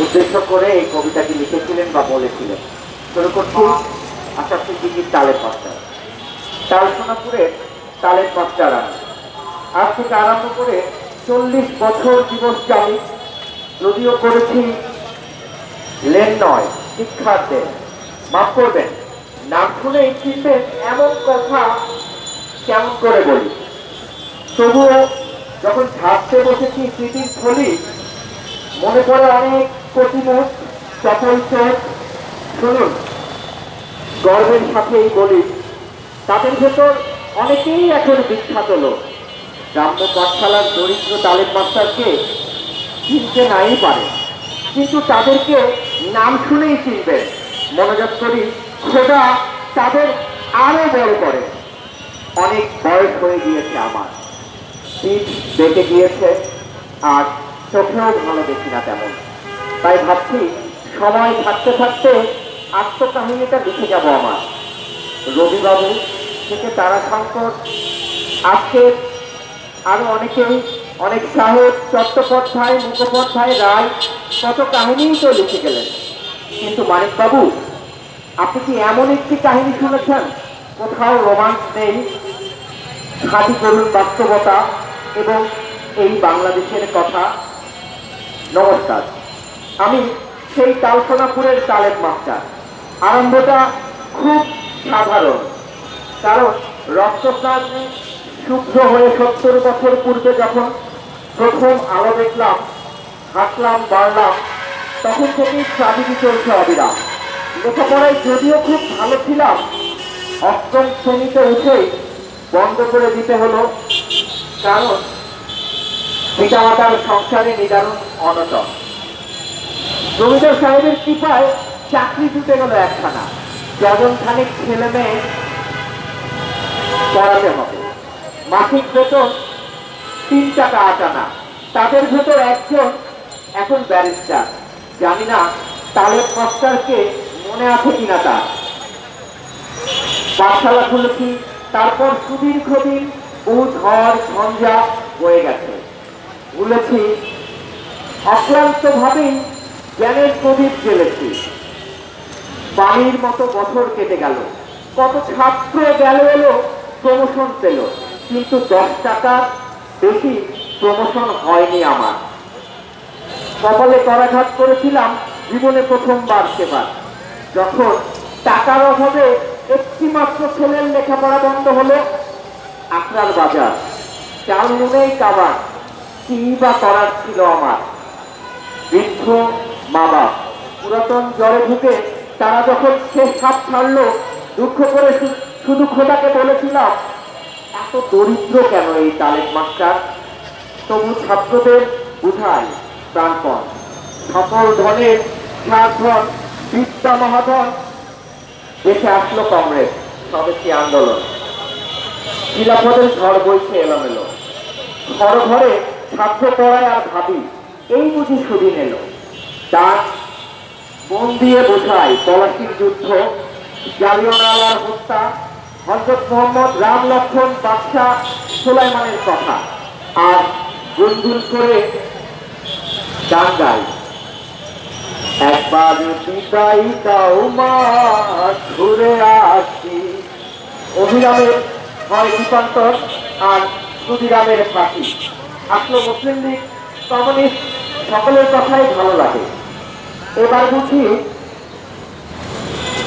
উদ্দেশ্য করে এই কবিতাটি লিখেছিলেন বা বলেছিলেন। শুরু করছি আশা সিদ্দিকির তালের মাস্টার তাল সোনাপুরের তালের আমি আজ থেকে আরম্ভ করে চল্লিশ বছর দিবস জানি যদিও করেছি লেন নয় শিক্ষার্থে মাফ করবেন নাম শুনেই চিনবেন এমন কথা কেমন করে বলি? তবুও যখন ছাড়তে বসেছি স্মৃতির থলি মনে পড়ে অনেক কঠিমুখ চপল চোখ, শুনুন। গর্বের সাথেই বলি, তাদের ভেতর অনেকেই এখন বিখ্যাত লোক। গ্রাম্য পাঠশালার দরিদ্র তালেম মাস্টারকে চিনতে নাই পারে, কিন্তু তাদেরকে নাম শুনেই চিনবেন। মনোযোগ করি, খোদা তাদের আরও বড় করে। অনেক বয়স হয়ে গিয়েছে আমার। পিঠ বেঁকে গিয়েছে, আর চোখেও ভালো দেখি না তেমন। তাই ভাবছি, সময় থাকতে থাকতে আত্মকাহিনীটা লিখে যাব আমার। রবিবাবু থেকে তারা তারাশঙ্কর আজকে আরও অনেকেই, অনেক সাহেব চট্টোপাধ্যায়, মুখোপাধ্যায়, রায়, কত কাহিনীই তো লিখে গেলেন। কিন্তু মানিকবাবু, আপনি কি এমন একটি কাহিনী শুনেছেন? কোথাও রোমান্স নেই খাঁটি করুন বাস্তবতা এবং এই বাংলাদেশের কথা। নমস্কার। আমি সেই তালসোনাপুরের তালের মাস্টার। আরম্ভটা খুব সাধারণ। কারণ রক্তস্নানে শুভ্র হয়ে সত্তর বছর পূর্বে যখন প্রথম আলো দেখলাম হাঁটলাম বাড়লাম, তখন থেকেই ট্রাফিকই চলছে অবিরাম। লেখাপড়ায় যদিও খুব ভালো ছিলাম, অষ্টম শ্রেণীতে উঠেই বন্ধ করে দিতে হলো, কারণ পিতামাতার সংসারে নিদারুণ অনটন। জমিদার সাহেবের কৃপায় চাকরি জুটে গেল একখানা। যেমন খানিক ছেলে মেয়ে পড়াতে হবে। মাসিক বেতন তিন টাকা আটানা তাদের ভেতর একজন এখন ব্যারিস্টার। জানি না তালের মাস্টারকে মনে আছে কিনা তার। পাঠশালা খুলেছি, তারপর সুদীর্ঘ দিন বহু ঝড় ঝঞ্ঝা হয়ে গেছে। বলেছি অক্লান্ত ভাবেই জ্ঞানের প্রদীপ জ্বেলেছি। পানির মতো বছর কেটে গেল। কত ছাত্র গেল এলো, প্রমোশন পেল। কিন্তু দশ টাকা বেশি প্রমোশন হয়নি আমার। কপালে করাঘাত করেছিলাম জীবনে প্রথমবার সেবার। যখন টাকার অভাবে একটি মাত্র ছেলের লেখাপড়া বন্ধ হলো আপনার বাজার, চাল নুনেই কাবার, কি বা করার ছিল আমার? বৃদ্ধ বাপ পুরাতন জ্বরে ঢুকে তারা যখন শেষ হাত ছাড়লো, দুঃখ করে শুধু খোদাকে বলেছিলাম, এত দরিদ্র কেন এই তালেক মাস্টার? তবু ছাত্রদের বুঝায় প্রাণপণ। সকল ধনের সাধন বিদ্যা মহাধন। দেশে আসলো কংগ্রেস, স্বদেশী আন্দোলন। খিলাফতের ঝড় বইছে এলোমেলো। ঘর ঘরে ছাত্র পড়ায় আর ভাবি, এই বুঝি সুদিন এলো। তার মন দিয়ে বোঝায় পলাশির যুদ্ধ, জালিয়ানওয়ালার হত্যা, হজরত মোহাম্মদ রাম লক্ষণ বাদশাহ সুলাইমানের কথা। আর গুনগুন করে গান গায়। একবার বিদায় দাও ঘুরে আসি। অভিরামের হয় রূপান্তর আর ক্ষুদিরামের ফাঁকি আসলো মুসলিম লীগ, কমিউনিস্ট, সকলের কথাই ভালো লাগে। এবার বুঝি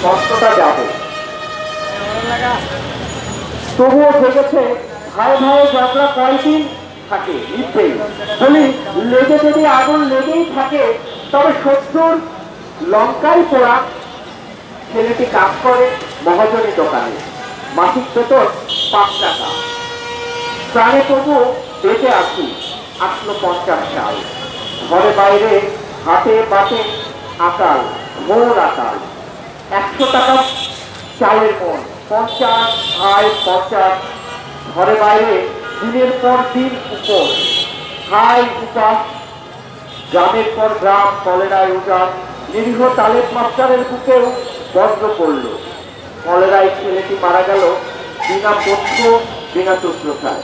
কষ্টটা যাবে। তবুও থেকেছে ভাই ভাই যাত্রা কয়দিন থাকে, নিতেই। বলি, লেগে যদি আগুন লেগেই থাকে, তবে শত্রুর লঙ্কায় পোড়া ছেলেটি কাজ করে মহাজনী দোকানে। মাসিক বেতন পাঁচ টাকা। প্রাণে তবু বেঁচে আসি আসলো পঞ্চাশ সাল। ঘরে বাইরে হাতে পাতে আকাল ঘোর আকাল। একশো টাকা চালের মন পঞ্চাশ, হাই, পঞ্চাশ। ঘরে বাইরে দিনের পর দিন উপোস হাই উপাস গ্রামের পর গ্রাম, কলেরায় উজান। নিরীহ তালেব মাস্টারের বুকেও বজ্র পড়ল। কলেরায় ছেলেটি মারা গেল বিনা পথ্য বিনা শুশ্রূষায়।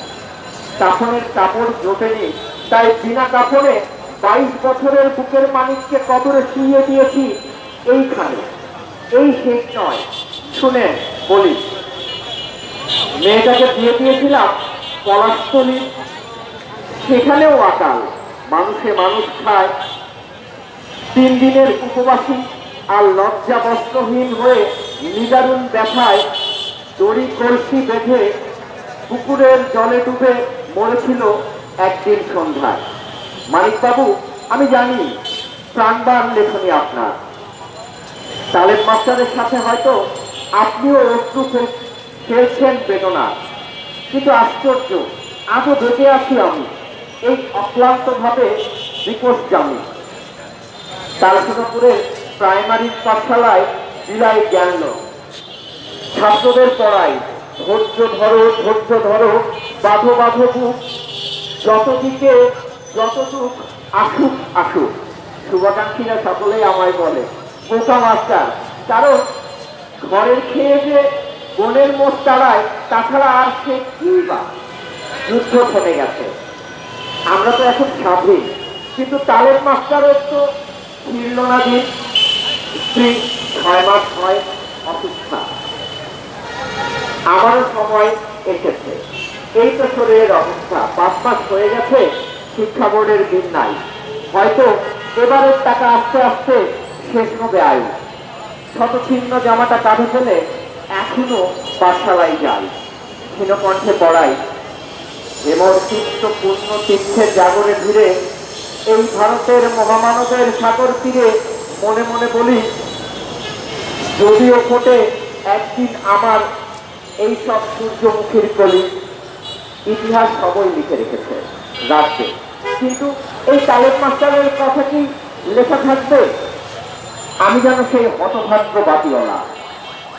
কাফনের কাপড় জোটেনি, তাই বিনা কাপড়ে বাইশ বছরের বুকের মানিককে কবরে শুয়ে দিয়েছি এইখানে। এই শেষ নয়, শুনে বলি। মেয়েটাকে দিয়ে দিয়েছিলাম পলাশতলি। সেখানেও আকাল, মানুষে মানুষ খায়। তিন দিনের উপবাসী আর লজ্জা বস্ত্রহীন হয়ে নিদারুণ ব্যথায় দড়ি কলসি বেঁধে পুকুরের জলে ডুবে মরেছিল একদিন সন্ধ্যায়। মানিকবাবু আমি জানি প্রাণবান লেখনি আপনার। তালেব মাস্টারের সাথে হয়তো আপনিও অশ্রু ফেল- ফেলছেন বেদনা কিন্তু আশ্চর্য, আজও বেঁচে আছি আমি, এই অক্লান্তভাবে বিপদ জামি তালসোনাপুরের প্রাইমারি পাঠশালায় বিলাই জ্ঞান ছাত্রদের পড়াই ধৈর্য ধরো ধৈর্য ধরো, বাঁধো বাঁধো বুক। যতটুক আসুক আসুক। শুভাকাঙ্ক্ষীরা সকলেই আমায় বলে, বোকা মাস্টার, কারণ ঘরের খেয়ে যে বনের মোট তাড়ায় তাছাড়া আর সে কি বা? যুদ্ধ থেমে গেছে। আমরা তো এখন স্বাধীন কিন্তু তালের মাস্টারের তো ফিরল না দিন স্ত্রী ছয় মাস হয় অসুস্থা। আমারও সময় এসেছে। এই তো শরীরের অবস্থা। পাঁচ মাস হয়ে গেছে শিক্ষা বোর্ডের দিন নাই। হয়তো এবারের টাকা আস্তে আস্তে শেষ হবে আয়ু শত ছিন্ন জামাটা কাঁধে ফেলে এখনও পাঠশালায় যাই। ক্ষীণকণ্ঠে পড়াই। হেমর চিত্ত পূর্ণ তীর্থের জাগরে ঘিরে এই ভারতের মহামানবের সাগর তীরে মনে মনে বলি, যদিও ফোটে একদিন আমার এই সব সূর্যমুখীর কলি। ইতিহাস সবই লিখে রেখেছে রাজ্যে। কিন্তু এই তালেব মাস্টারের কথা কি লেখা থাকবে? আমি যেন সেই হতভাগ্য বাতিওয়ালা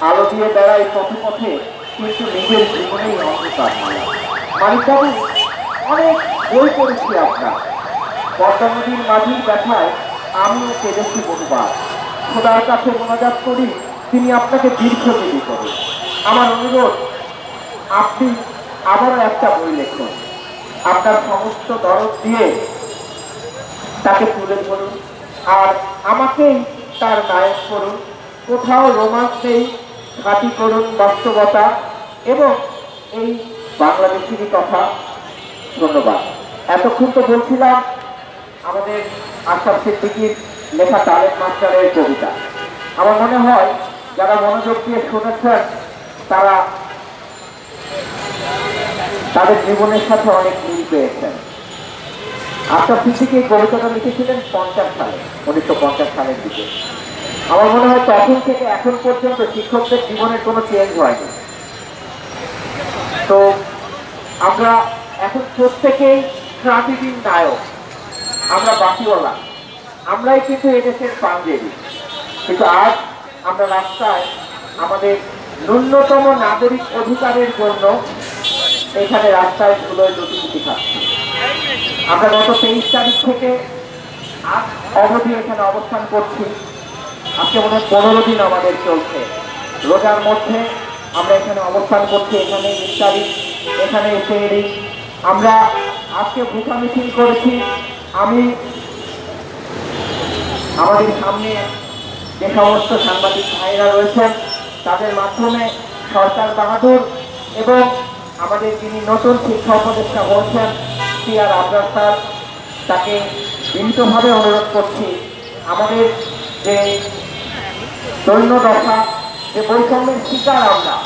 আলো দিয়ে বেড়াই পথে পথে কিন্তু নিজের জীবনেই অন্ধকার মালা মানিকবাবু, অনেক বই পড়েছি আপনার। পদ্মা নদীর মাঝির ব্যথায় আমিও কেঁদেছি বহুবার। খোদার কাছে মোনাজাত করি, তিনি আপনাকে দীর্ঘজীবী করেন। আমার অনুরোধ, আপনি আবারও একটা বই লিখুন। আপনার সমস্ত দরদ দিয়ে তাকে তুলে ধরুন। আর আমাকেই তার নায়ক করুন। কোথাও রোমান্স নেই খাঁটি করুন বাস্তবতা। এবং এই বাংলাদেশেরই কথা ধন্যবাদ। এতক্ষণ তো বলছিলাম, আমাদের আশাফ সিদ্দিকির লেখা তালেব মাস্টারের কবিতা। আমার মনে হয়, যারা মনোযোগ দিয়ে শুনেছেন, তারা তাদের জীবনের সাথে অনেক মিল পেয়েছেন। আশাফ সিদ্দিকি এই কবিতাটা লিখেছিলেন? পঞ্চাশ সালে, উনিশশো পঞ্চাশ সালের দিকে। আমার মনে হয় তখন থেকে এখন পর্যন্ত শিক্ষকদের জীবনের কোনো চেঞ্জ হয়নি। তো আমরা এখন প্রত্যেকেই ক্রান্তিদিন নায়ক। আমরা বাকিওয়ালা আমরাই কিন্তু এদেশের পাঞ্জেবি। কিন্তু আজ আমরা রাস্তায় আমাদের ন্যূনতম নাগরিক অধিকারের জন্য এখানে রাস্তায় ধুলোয় লুটিপুটি খাচ্ছি আমরা গত তেইশ তারিখ থেকে আজ অবধি এখানে অবস্থান করছি। আজকে মনে হয় পনেরো দিন আমাদের চলছে। রোজার মধ্যে আমরা এখানে অবস্থান করছি, এখানে ইত্যাদি এখানে এসে এরি আমরা আজকে ভূষা মিছিল করেছি। আমি, আমাদের সামনে যে সমস্ত সাংবাদিক ভাইরা রয়েছেন, তাদের মাধ্যমে সরকার বাহাদুর এবং আমাদের যিনি নতুন শিক্ষা উপদেষ্টা বলছেন, সি আর আবরার স্যার, তাকে বিনীতভাবে অনুরোধ করছি, আমাদের যে দৈন্য দশা, যে বৈষম্যের শিকার আমরা,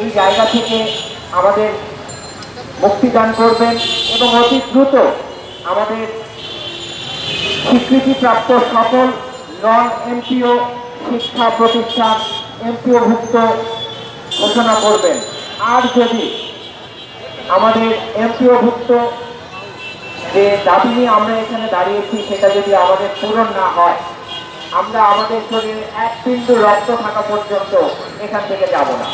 এই জায়গা থেকে আমাদের মুক্তিদান করবেন এবং অতি দ্রুত আমাদের স্বীকৃতিপ্রাপ্ত সকল নন এমপিও শিক্ষা প্রতিষ্ঠান এমপিওভুক্ত ঘোষণা করবেন। আর যদি আমাদের এমপিওভুক্ত যে দাবি নিয়ে আমরা এখানে দাঁড়িয়েছি, সেটা যদি আমাদের পূরণ না হয়, আমরা আমাদের শরীরে এক বিন্দু রক্ত থাকা পর্যন্ত এখান থেকে যাব না।